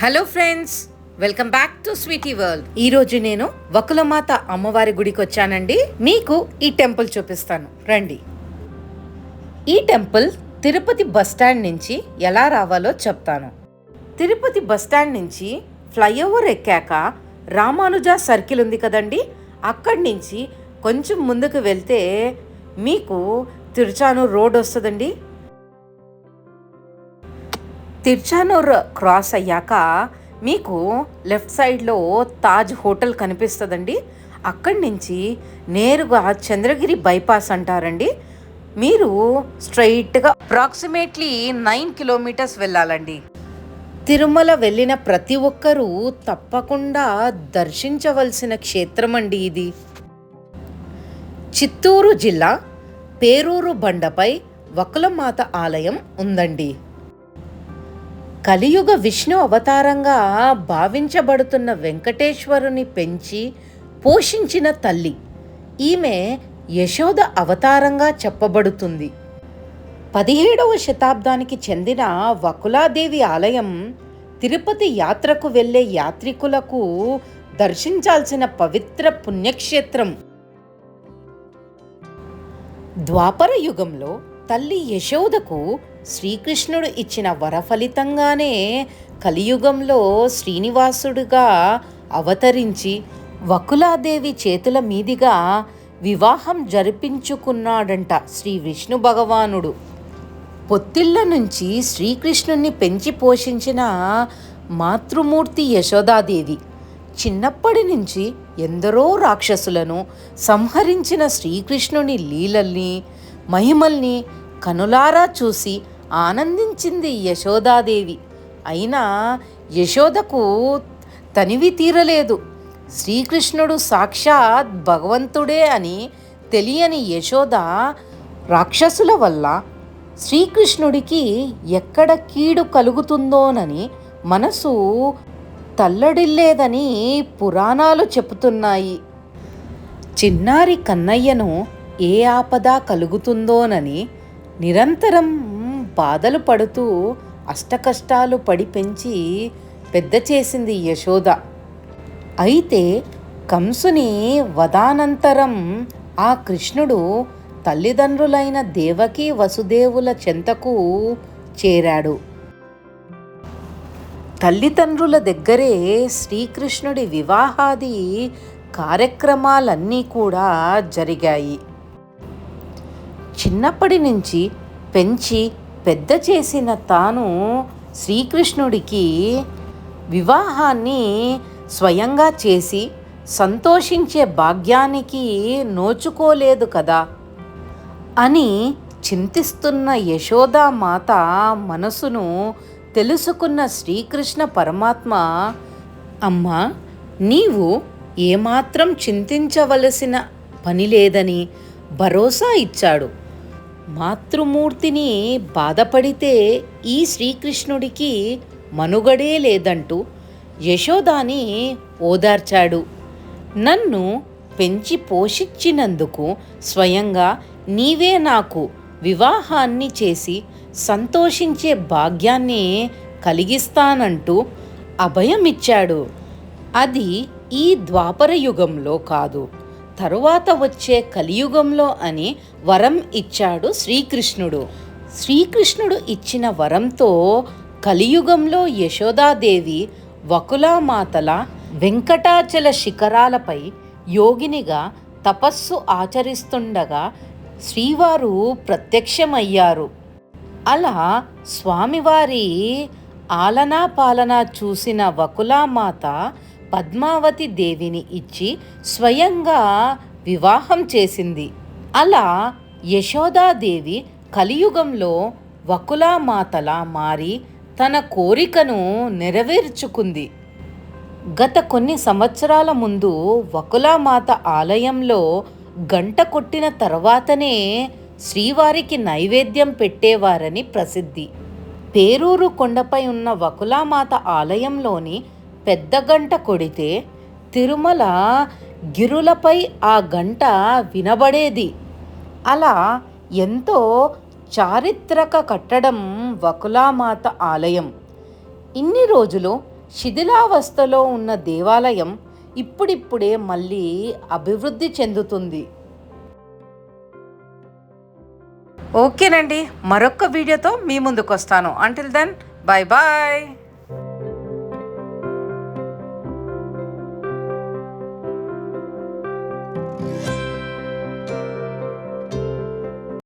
Hello friends welcome back to sweety world. ఈ రోజు నేను వకులమాత అమ్మవారి గుడికి వచ్చానండి. మీకు ఈ టెంపుల్ చూపిస్తాను. రండి. ఈ టెంపుల్ తిరుపతి బస్ స్టాండ్ నుంచి ఎలా రావాలో చెప్తాను. తిరుపతి బస్ స్టాండ్ నుంచి ఫ్లైఓవర్ ఎక్కాక రామానుజ సర్కిల్ ఉంది కదండి. అక్కడి నుంచి కొంచెం ముందుకు వెళ్తే మీకు తిరుచానూరు రోడ్ వస్తుందండి. తిర్చానూర్ క్రాస్ అయ్యాక మీకు లెఫ్ట్ సైడ్లో తాజ్ హోటల్ కనిపిస్తుందండి. అక్కడి నుంచి నేరుగా చంద్రగిరి బైపాస్ అంటారండి. మీరు స్ట్రైట్గా అప్రాక్సిమేట్లీ నైన్ కిలోమీటర్స్ వెళ్ళాలండి. తిరుమల వెళ్ళిన ప్రతి ఒక్కరూ తప్పకుండా దర్శించవలసిన క్షేత్రం అండి ఇది. చిత్తూరు జిల్లా పేరూరు బండపై వకులమాత ఆలయం ఉందండి. కలియుగ విష్ణు అవతారంగా భావించబడుతున్న వెంకటేశ్వరుని పెంచి పోషించిన తల్లి. ఈమె యశోద అవతారంగా చెప్పబడుతుంది. పదిహేడవ శతాబ్దానికి చెందిన వకులాదేవి ఆలయం తిరుపతి యాత్రకు వెళ్ళే యాత్రికులకు దర్శించాల్సిన పవిత్ర పుణ్యక్షేత్రం. ద్వాపర యుగంలో తల్లి యశోదకు శ్రీకృష్ణుడు ఇచ్చిన వరఫలితంగానే కలియుగంలో శ్రీనివాసుడుగా అవతరించి వకులాదేవి చేతుల మీదిగా వివాహం జరిపించుకున్నాడంట శ్రీ విష్ణు భగవానుడు. పొత్తిళ్ళ నుంచి శ్రీకృష్ణుణ్ణి పెంచి పోషించిన మాతృమూర్తి యశోదాదేవి చిన్నప్పటి నుంచి ఎందరో రాక్షసులను సంహరించిన శ్రీకృష్ణుని లీలల్ని మహిమల్ని కనులారా చూసి ఆనందించింది యశోదాదేవి. అయినా యశోదకు తనివి తీరలేదు. శ్రీకృష్ణుడు సాక్షాత్ భగవంతుడే అని తెలియని యశోద రాక్షసుల వల్ల శ్రీకృష్ణుడికి ఎక్కడ కీడు కలుగుతుందోనని మనసు తల్లడిల్లేదని పురాణాలు చెబుతున్నాయి. చిన్నారి కన్నయ్యను ఏ ఆపద కలుగుతుందోనని నిరంతరం బాధలు పడుతూ అష్టకష్టాలు పడి పెంచి పెద్ద చేసింది యశోద. అయితే కంసుని వదానంతరం ఆ కృష్ణుడు తల్లిదండ్రులైన దేవకి వసుదేవుల చెంతకు చేరాడు. తల్లిదండ్రుల దగ్గరే శ్రీకృష్ణుడి వివాహాది కార్యక్రమాలన్నీ కూడా జరిగాయి. చిన్నప్పటి నుంచి పెంచి పెద్ద చేసిన తాను శ్రీకృష్ణుడికి వివాహాన్ని స్వయంగా చేసి సంతోషించే భాగ్యానికి నోచుకోలేదు కదా అని చింతిస్తున్న యశోదామాత మనసును తెలుసుకున్న శ్రీకృష్ణ పరమాత్మ అమ్మా నీవు ఏమాత్రం చింతించవలసిన పని లేదని భరోసా ఇచ్చాడు. మాతృమూర్తిని బాధపడితే ఈ శ్రీకృష్ణుడికి మనుగడే లేదంటూ యశోదాని ఓదార్చాడు. నన్ను పెంచి పోషించినందుకు స్వయంగా నీవే నాకు వివాహాన్ని చేసి సంతోషించే భాగ్యాన్ని కలిగిస్తానంటూ అభయమిచ్చాడు. అది ఈ ద్వాపర యుగంలో కాదు. తరువాత వచ్చే కలియుగంలో అని వరం ఇచ్చాడు శ్రీకృష్ణుడు. శ్రీకృష్ణుడు ఇచ్చిన వరంతో కలియుగంలో యశోదాదేవి వకులామాతల వెంకటాచల శిఖరాలపై యోగినిగా తపస్సు ఆచరిస్తుండగా శ్రీవారు ప్రత్యక్షమయ్యారు. అలా స్వామివారి ఆలనా పాలన చూసిన వకులామాత పద్మావతి దేవిని ఇచ్చి స్వయంగా వివాహం చేసింది. అలా యశోదాదేవి కలియుగంలో వకులామాతలా మారి తన కోరికను నెరవేర్చుకుంది. గత కొన్ని సంవత్సరాల ముందు వకులామాత ఆలయంలో గంట కొట్టిన తర్వాతనే శ్రీవారికి నైవేద్యం పెట్టేవారని ప్రసిద్ధి. పేరూరు కొండపై ఉన్న వకులామాత ఆలయంలోని పెద్ద గంట కొడితే తిరుమల గిరులపై ఆ గంట వినబడేది. అలా ఎంతో చారిత్రక కట్టడం వకులామాత ఆలయం. ఇన్ని రోజులు శిథిలావస్థలో ఉన్న దేవాలయం ఇప్పుడిప్పుడే మళ్ళీ అభివృద్ధి చెందుతుంది. ఓకేనండి. మరొక వీడియోతో మీ ముందుకు వస్తాను అంటిల్ దెన్ బాయ్ బాయ్